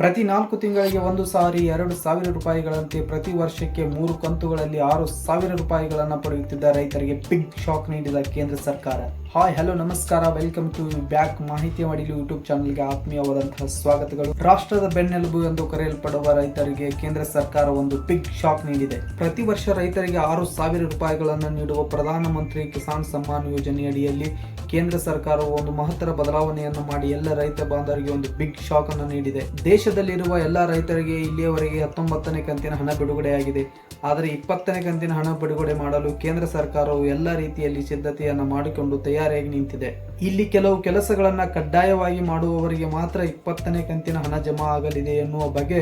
ಪ್ರತಿ ನಾಲ್ಕು ತಿಂಗಳಿಗೆ ಒಂದು ಸಾರಿ ಎರಡು ಸಾವಿರ ರೂಪಾಯಿಗಳಂತೆ ಪ್ರತಿ ವರ್ಷಕ್ಕೆ ಮೂರು ಕಂತುಗಳಲ್ಲಿ ಆರು ಸಾವಿರ ರೂಪಾಯಿಗಳನ್ನು ಪಡೆಯುತ್ತಿದ್ದ ರೈತರಿಗೆ ಬಿಗ್ ಶಾಕ್ ನೀಡಿದ ಕೇಂದ್ರ ಸರ್ಕಾರ. ಹಾಯ್ ಹಲೋ ನಮಸ್ಕಾರ. ವೆಲ್ಕಮ್ ಟು ಬ್ಯಾಕ್ ಮಾಹಿತಿ ಮಾಡಿಲು ಯೂಟ್ಯೂಬ್ ಚಾನಲ್ಗೆ ಆತ್ಮೀಯವಾದಂತಹ ಸ್ವಾಗತಗಳು. ರಾಷ್ಟ್ರದ ಬೆನ್ನೆಲುಬು ಎಂದು ಕರೆಯಲ್ಪಡುವ ರೈತರಿಗೆ ಕೇಂದ್ರ ಸರ್ಕಾರ ಒಂದು ಬಿಗ್ ಶಾಕ್ ನೀಡಿದೆ. ಪ್ರತಿ ವರ್ಷ ರೈತರಿಗೆ ಆರು ಸಾವಿರ ರೂಪಾಯಿಗಳನ್ನು ನೀಡುವ ಪ್ರಧಾನಮಂತ್ರಿ ಕಿಸಾನ್ ಸಮ್ಮಾನ್ ಯೋಜನೆಯಡಿಯಲ್ಲಿ ಕೇಂದ್ರ ಸರ್ಕಾರವು ಒಂದು ಮಹತ್ತರ ಬದಲಾವಣೆಯನ್ನು ಮಾಡಿ ಎಲ್ಲ ರೈತ ಬಾಂಧವರಿಗೆ ಒಂದು ಬಿಗ್ ಶಾಕ್ ಅನ್ನು ನೀಡಿದೆ. ದೇಶದಲ್ಲಿರುವ ಎಲ್ಲ ರೈತರಿಗೆ ಇಲ್ಲಿಯವರೆಗೆ ಹತ್ತೊಂಬತ್ತನೇ ಕಂತಿನ ಹಣ ಬಿಡುಗಡೆಯಾಗಿದೆ. ಆದರೆ ಇಪ್ಪತ್ತನೇ ಕಂತಿನ ಹಣ ಬಿಡುಗಡೆ ಮಾಡಲು ಕೇಂದ್ರ ಸರ್ಕಾರವು ಎಲ್ಲ ರೀತಿಯಲ್ಲಿ ಸಿದ್ಧತೆಯನ್ನು ಮಾಡಿಕೊಂಡು ತಯಾರಿಯಾಗಿ ನಿಂತಿದೆ. ಇಲ್ಲಿ ಕೆಲವು ಕೆಲಸಗಳನ್ನು ಕಡ್ಡಾಯವಾಗಿ ಮಾಡುವವರಿಗೆ ಮಾತ್ರ ಇಪ್ಪತ್ತನೇ ಕಂತಿನ ಹಣ ಜಮಾ ಆಗಲಿದೆ ಎನ್ನುವ ಬಗ್ಗೆ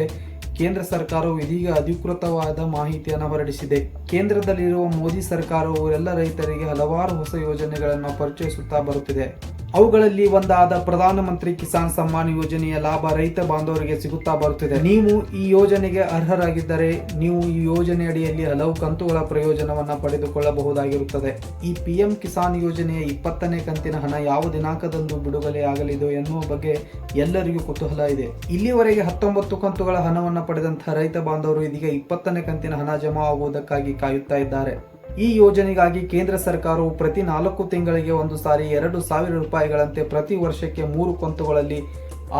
ಕೇಂದ್ರ ಸರ್ಕಾರವು ಇದೀಗ ಅಧಿಕೃತವಾದ ಮಾಹಿತಿಯನ್ನು ಹೊರಡಿಸಿದೆ. ಕೇಂದ್ರದಲ್ಲಿರುವ ಮೋದಿ ಸರ್ಕಾರವು ಎಲ್ಲ ರೈತರಿಗೆ ಹಲವಾರು ಹೊಸ ಯೋಜನೆಗಳನ್ನು ಪರಿಚಯಿಸುತ್ತಾ ಬರುತ್ತಿದೆ. ಅವುಗಳಲ್ಲಿ ಒಂದಾದ ಪ್ರಧಾನಮಂತ್ರಿ ಕಿಸಾನ್ ಸಮ್ಮಾನ್ ಯೋಜನೆಯ ಲಾಭ ರೈತ ಬಾಂಧವರಿಗೆ ಸಿಗುತ್ತಾ ಬರುತ್ತಿದೆ. ನೀವು ಈ ಯೋಜನೆಗೆ ಅರ್ಹರಾಗಿದ್ದರೆ ನೀವು ಈ ಯೋಜನೆ ಅಡಿಯಲ್ಲಿ ಹಲವು ಕಂತುಗಳ ಪ್ರಯೋಜನವನ್ನ ಪಡೆದುಕೊಳ್ಳಬಹುದಾಗಿರುತ್ತದೆ. ಈ ಪಿಎಂ ಕಿಸಾನ್ ಯೋಜನೆಯ ಇಪ್ಪತ್ತನೇ ಕಂತಿನ ಹಣ ಯಾವ ದಿನಾಂಕದಂದು ಬಿಡುಗಡೆ ಆಗಲಿದೆ ಎನ್ನುವ ಬಗ್ಗೆ ಎಲ್ಲರಿಗೂ ಕುತೂಹಲ ಇದೆ. ಇಲ್ಲಿವರೆಗೆ ಹತ್ತೊಂಬತ್ತು ಕಂತುಗಳ ಹಣವನ್ನು ಪಡೆದಂತಹ ರೈತ ಬಾಂಧವರು ಇದೀಗ ಇಪ್ಪತ್ತನೇ ಕಂತಿನ ಹಣ ಜಮಾ ಆಗುವುದಕ್ಕಾಗಿ ಕಾಯುತ್ತಾ ಇದ್ದಾರೆ. ಈ ಯೋಜನೆಗಾಗಿ ಕೇಂದ್ರ ಸರ್ಕಾರವು ಪ್ರತಿ ನಾಲ್ಕು ತಿಂಗಳಿಗೆ ಒಂದು ಸಾರಿ ಎರಡು ಸಾವಿರ ರೂಪಾಯಿಗಳಂತೆ ಪ್ರತಿ ವರ್ಷಕ್ಕೆ ಮೂರು ಕಂತುಗಳಲ್ಲಿ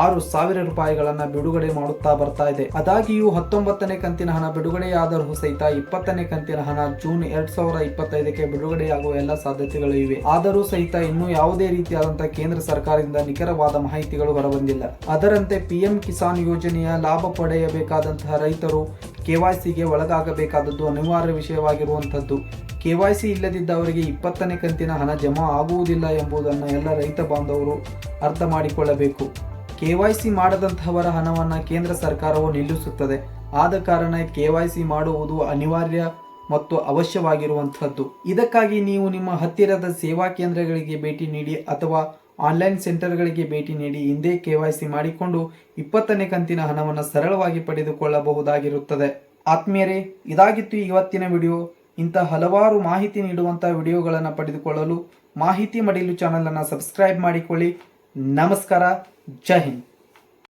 ಆರು ಸಾವಿರ ರೂಪಾಯಿಗಳನ್ನು ಬಿಡುಗಡೆ ಮಾಡುತ್ತಾ ಬರ್ತಾ ಇದೆ. ಅದಾಗಿಯೂ ಹತ್ತೊಂಬತ್ತನೇ ಕಂತಿನ ಹಣ ಬಿಡುಗಡೆಯಾದರೂ ಸಹಿತ ಇಪ್ಪತ್ತನೇ ಕಂತಿನ ಹಣ ಜೂನ್ ಎರಡ್ ಸಾವಿರದ ಇಪ್ಪತ್ತೈದಕ್ಕೆ ಬಿಡುಗಡೆಯಾಗುವ ಎಲ್ಲ ಸಾಧ್ಯತೆಗಳು ಇವೆ. ಆದರೂ ಸಹಿತ ಇನ್ನೂ ಯಾವುದೇ ರೀತಿಯಾದಂತಹ ಕೇಂದ್ರ ಸರ್ಕಾರದಿಂದ ನಿಖರವಾದ ಮಾಹಿತಿಗಳು ಹೊರಬಂದಿಲ್ಲ. ಅದರಂತೆ ಪಿಎಂ ಕಿಸಾನ್ ಯೋಜನೆಯ ಲಾಭ ಪಡೆಯಬೇಕಾದಂತಹ ರೈತರು ಕೆವೈಸಿಗೆ ಒಳಗಾಗಬೇಕಾದದ್ದು ಅನಿವಾರ್ಯ ವಿಷಯವಾಗಿರುವಂಥದ್ದು. ಕೆ ವೈ ಸಿ ಇಲ್ಲದಿದ್ದವರಿಗೆ ಇಪ್ಪತ್ತನೇ ಕಂತಿನ ಹಣ ಜಮಾ ಆಗುವುದಿಲ್ಲ ಎಂಬುದನ್ನು ಎಲ್ಲ ರೈತ ಬಾಂಧವರು ಅರ್ಥ ಮಾಡಿಕೊಳ್ಳಬೇಕು. ಕೆ ವೈ ಸಿ ಮಾಡದಂತಹವರ ಹಣವನ್ನು ಕೇಂದ್ರ ಸರ್ಕಾರವು ನಿಲ್ಲಿಸುತ್ತದೆ. ಆದ ಕಾರಣ ಕೆ ವೈ ಸಿ ಮಾಡುವುದು ಅನಿವಾರ್ಯ ಮತ್ತು ಅವಶ್ಯವಾಗಿರುವಂಥದ್ದು. ಇದಕ್ಕಾಗಿ ನೀವು ನಿಮ್ಮ ಹತ್ತಿರದ ಸೇವಾ ಕೇಂದ್ರಗಳಿಗೆ ಭೇಟಿ ನೀಡಿ ಅಥವಾ ಆನ್ಲೈನ್ ಸೆಂಟರ್ಗಳಿಗೆ ಭೇಟಿ ನೀಡಿ ಹಿಂದೆ ಕೆವೈಸಿ ಮಾಡಿಕೊಂಡು ಇಪ್ಪತ್ತನೇ ಕಂತಿನ ಹಣವನ್ನು ಸರಳವಾಗಿ ಪಡೆದುಕೊಳ್ಳಬಹುದಾಗಿರುತ್ತದೆ. ಆತ್ಮೀಯರೇ, ಇದಾಗಿತ್ತು ಇವತ್ತಿನ ವಿಡಿಯೋ. ಇಂಥ ಹಲವಾರು ಮಾಹಿತಿ ನೀಡುವಂಥ ವಿಡಿಯೋಗಳನ್ನು ಪಡೆದುಕೊಳ್ಳಲು ಮಾಹಿತಿ ಮಡಿಲು ಚಾನಲನ್ನು ಸಬ್ಸ್ಕ್ರೈಬ್ ಮಾಡಿಕೊಳ್ಳಿ. ನಮಸ್ಕಾರ, ಜೈ ಹಿಂದ್.